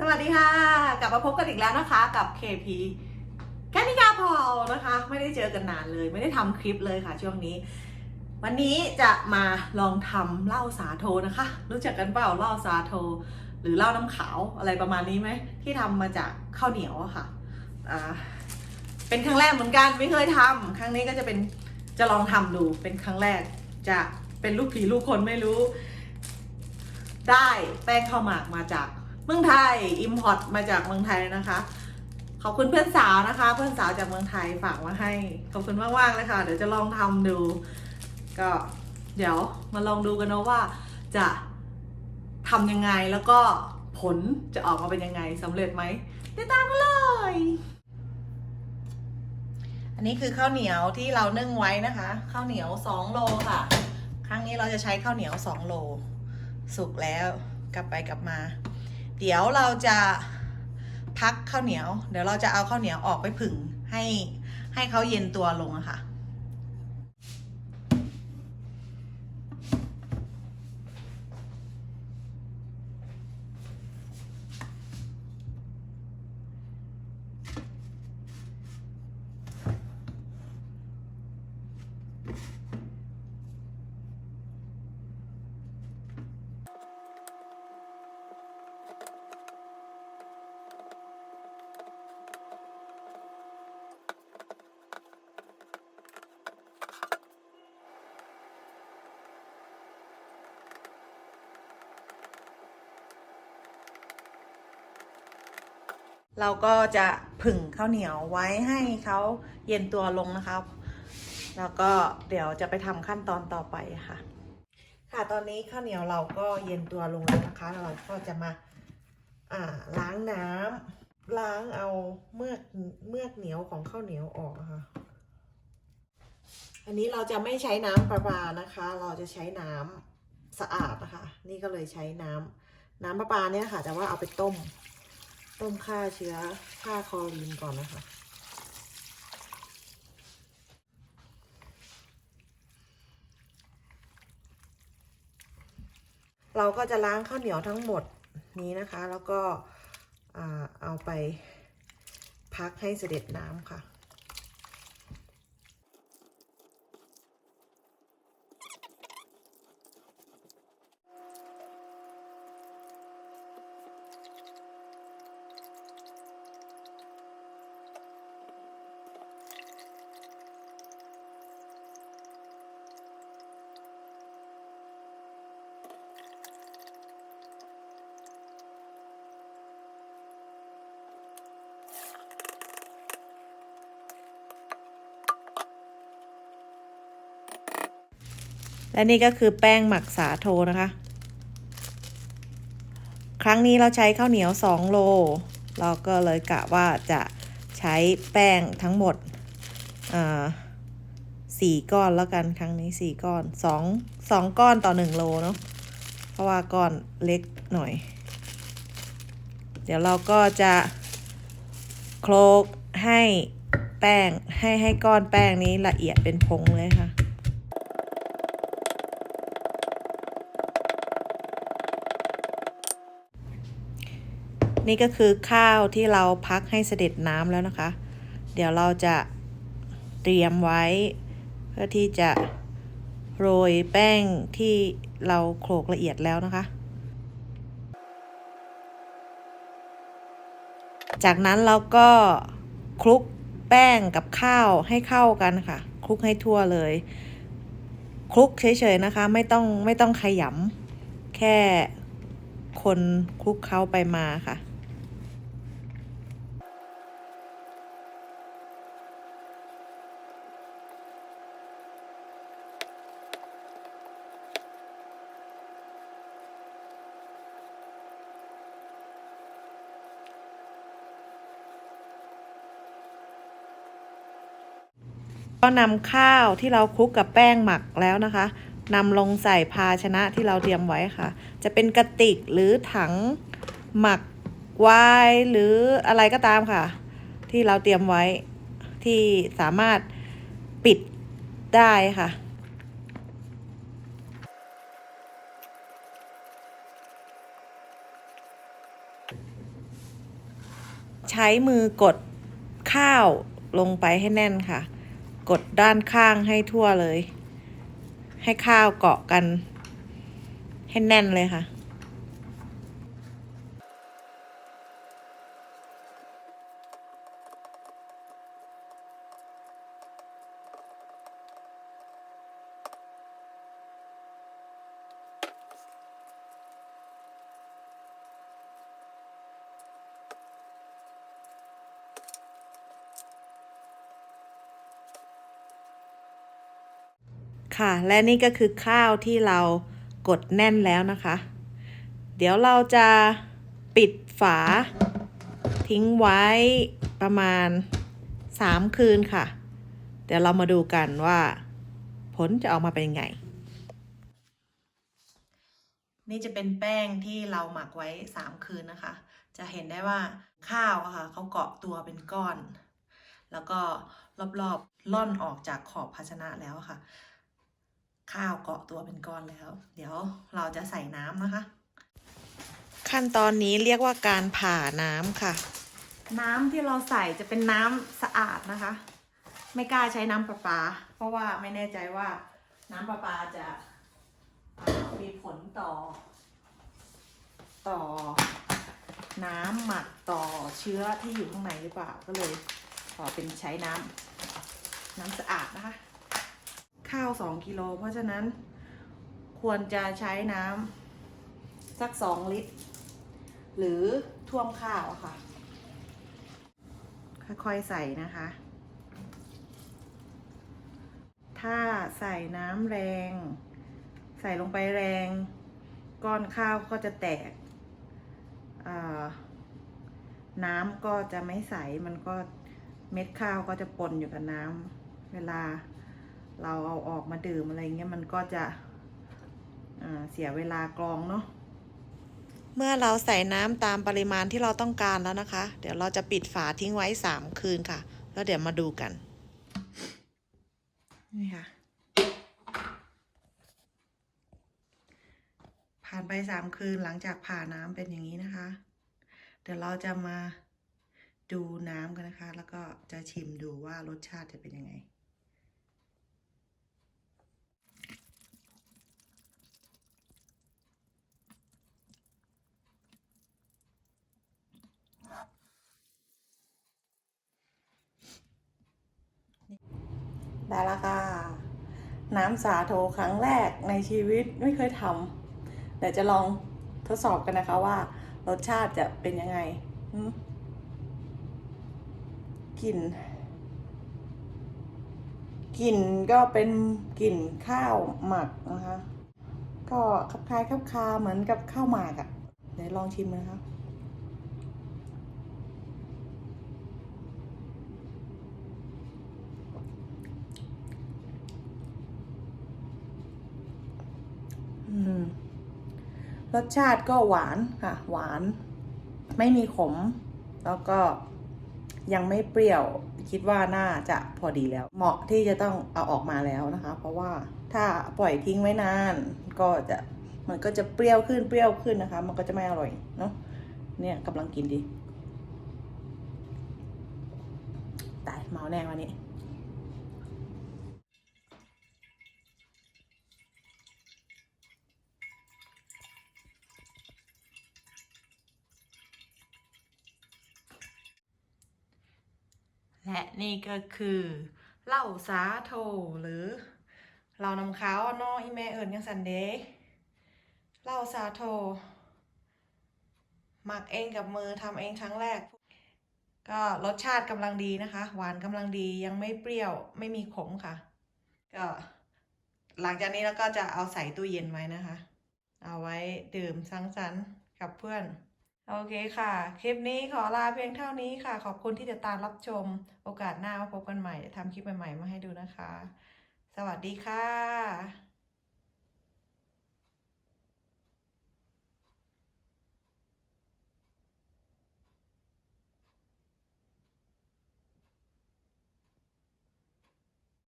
สวัสดีค่ะ กลับมาพบกันอีกแล้วนะคะ กับ KP แคนิกาพอลนะคะ ไม่ได้เจอกันนานเลย ไม่ได้ทำคลิปเลยค่ะ ช่วงนี้ วันนี้จะมาลองทำเหล้าสาโทนะคะ รู้จักกันเปล่าเหล้าสาโท หรือเหล้าน้ำขาวอะไรประมาณนี้ไหมที่ทำมาจากข้าวเหนียวอะค่ะอ่าเป็นครั้งแรกเหมือนกันไม่เคยทำครั้งนี้ก็จะเป็นจะลองทำดูเป็นครั้งแรกจะเป็นลูกผีลูกคนไม่รู้ ได้แป้งข้าวหมากมาจาก เมืองไทยอิมพอร์ตมาจากเมืองไทยนะคะ ขอบคุณเพื่อนสาวนะคะ เพื่อนสาวจากเมืองไทยฝากมาให้ ขอบคุณมากๆเลยค่ะ เดี๋ยวจะลองทำดู ก็เดี๋ยวมาลองดูกันเนาะว่าจะทำยังไงแล้วก็ผลจะออกมาเป็นยังไงสำเร็จไหมติดตามกันเลย อันนี้คือข้าวเหนียวที่เรานึ่งไว้นะคะ ข้าวเหนียว2โลค่ะ ครั้งนี้เราจะใช้ข้าวเหนียว2โล สุกแล้วกลับไปกลับมา เดี๋ยวเราจะพักข้าวเหนียว เดี๋ยวเราจะเอาข้าวเหนียวออกไปผึ่งให้ให้เขาเย็นตัวลงอะค่ะ เราก็จะผึ่งข้าวเหนียวไว้ให้เขาเย็นตัวลงนะครับ แล้วก็เดี๋ยวจะไปทำขั้นตอนต่อไปค่ะ ค่ะตอนนี้ข้าวเหนียวเราก็เย็นตัวลงแล้วนะคะ เราก็จะมาอ่าล้างน้ำล้างเอาเมือกเมือกเหนียวของข้าวเหนียวออกค่ะ อันนี้เราจะไม่ใช้น้ำประปานะคะ เราจะใช้น้ำสะอาดนะคะ นี่ก็เลยใช้น้ำน้ำประปาเนี่ยค่ะ แต่ว่าเอาไปต้ม ต้มฆ่าเชื้อฆ่าคอรีนก่อนนะคะ เราก็จะล้างข้าวเหนียวทั้งหมดนี้นะคะ แล้วก็เอาไปพักให้เสด็จน้ำค่ะ และนี่ก็คือแป้งหมักสาโทนะคะ ครั้งนี้เราใช้ข้าวเหนียว 2 โล เราก็เลยกะว่าจะใช้แป้งทั้งหมดสี่ก้อนแล้วกันครั้งนี้สี่ก้อนสองสองก้อนต่อหนึ่งโลเนาะเพราะว่าก้อนเล็กหน่อย เดี๋ยวเราก็จะโคลกให้แป้งให้ให้ก้อนแป้งนี้ละเอียดเป็นผงเลยค่ะ นี่ก็คือข้าวที่เราพักให้เสด็จน้ำแล้วนะคะ เดี๋ยวเราจะเตรียมไว้ เพื่อที่จะโรยแป้งที่เราโขลกละเอียดแล้วนะคะ จากนั้นเราก็คลุกแป้งกับข้าวให้เข้ากันค่ะ คลุกให้ทั่วเลย คลุกเฉยๆนะคะ ไม่ต้องไม่ต้องขยำแค่คนคลุกเข้าไปมาค่ะ ก็นำข้าวที่เราคลุกกับแป้งหมักแล้วนะคะนำลงใส่ภาชนะที่เราเตรียมไว้ค่ะ จะเป็นกระติกหรือถังหมักไวน์หรืออะไรก็ตามค่ะ ที่เราเตรียมไว้ที่สามารถปิดได้ค่ะใช้มือกดข้าวลงไปให้แน่นค่ะ กดด้านข้างให้ทั่วเลย ให้ข้าวเกาะกัน ให้แน่นเลยค่ะ ค่ะ และนี่ก็คือข้าวที่เรากดแน่นแล้วนะคะ เดี๋ยวเราจะปิดฝา ทิ้งไว้ประมาณ 3 คืนค่ะ เดี๋ยวเรามาดูกันว่า ผลจะออกมาเป็นยังไง นี่จะเป็นแป้งที่เราหมักไว้ 3 คืนนะคะ จะเห็นได้ว่าข้าวค่ะเขาเกาะตัวเป็นก้อน แล้วก็รอบๆล่อนออกจากขอบภาชนะแล้วค่ะ ข้าวเกาะตัวเป็นก้อนแล้ว เดี๋ยวเราจะใส่น้ำนะคะ ขั้นตอนนี้เรียกว่าการผ่าน้ำค่ะ น้ำที่เราใส่จะเป็นน้ำสะอาดนะคะ ไม่กล้าใช้น้ำประปา เพราะว่าไม่แน่ใจว่าน้ำประปาจะเอ่อมีผลต่อ ต่อน้ำหมักต่อเชื้อที่อยู่ข้างในหรือเปล่าก็เลยขอเป็นใช้น้ำน้ำสะอาดนะคะ ข้าวสองกิโล เพราะฉะนั้นควรจะใช้น้ำสักสองลิตร หรือท่วมข้าวค่ะ ค่อยๆใส่นะคะ ถ้าใส่น้ำแรง ใส่ลงไปแรง ก้อนข้าวก็จะแตก น้ำก็จะไม่ใส มันก็เม็ดข้าวก็จะปนอยู่กับน้ำเวลา เราเอาออกมาดื่มอะไรเงี้ยมันก็จะอ่าเสียเวลากรองเนาะเมื่อเราใส่น้ำตามปริมาณที่เราต้องการแล้วนะคะ เดี๋ยวเราจะปิดฝาทิ้งไว้ 3 คืนค่ะ แล้วเดี๋ยวมาดูกัน นี่ค่ะ ผ่านไป 3 คืนหลังจากผ่าน้ำเป็นอย่างนี้นะคะ เดี๋ยวเราจะมาดูน้ำกันนะคะ แล้วก็จะชิมดูว่ารสชาติจะเป็นยังไง ได้แล้วค่ะ น้ำสาโทครั้งแรกในชีวิตไม่เคยทำเดี๋ยวจะลองทดสอบกันนะคะว่า รสชาติจะเป็นยังไงกลิ่นกลิ่นก็เป็นกลิ่นข้าวหมักนะคะ ก็คล้ายคลับคาเหมือนกับข้าวหมากอะ่ะเดี๋ยวลองชิมนะคะ อืม รสชาติก็หวานค่ะ หวาน ไม่มีขม แล้วก็ยังไม่เปรี้ยว คิดว่าน่าจะพอดีแล้ว เหมาะที่จะต้องเอาออกมาแล้วนะคะ เพราะว่าถ้าปล่อยทิ้งไว้นาน ก็จะมันก็จะเปรี้ยวขึ้นเปรี้ยวขึ้นนะคะ มันก็จะไม่อร่อยเนาะเนี่ยกำลังกินดีตายเมาแน่วันนี้ และนี่ก็คือเหล้าสาโทหรือเรานำขาวเนออีแม่เอิญยังสันเดย์เหล้าสาโทหมักเองกับมือทำเองครั้งแรก ก็รสชาติกำลังดีนะคะ หวานกำลังดียังไม่เปรี้ยวไม่มีขมค่ะ ก็หลังจากนี้เราก็จะเอาใส่ตู้เย็นไว้นะคะ เอาไว้ดื่มสังสรรค์กับเพื่อน โอเคค่ะ คลิปนี้ขอลาเพียงเท่านี้ค่ะ ขอบคุณที่ติดตามรับชม โอกาสหน้ามาพบกันใหม่จะทำคลิปใหม่ๆมาให้ดูนะคะ สวัสดีค่ะ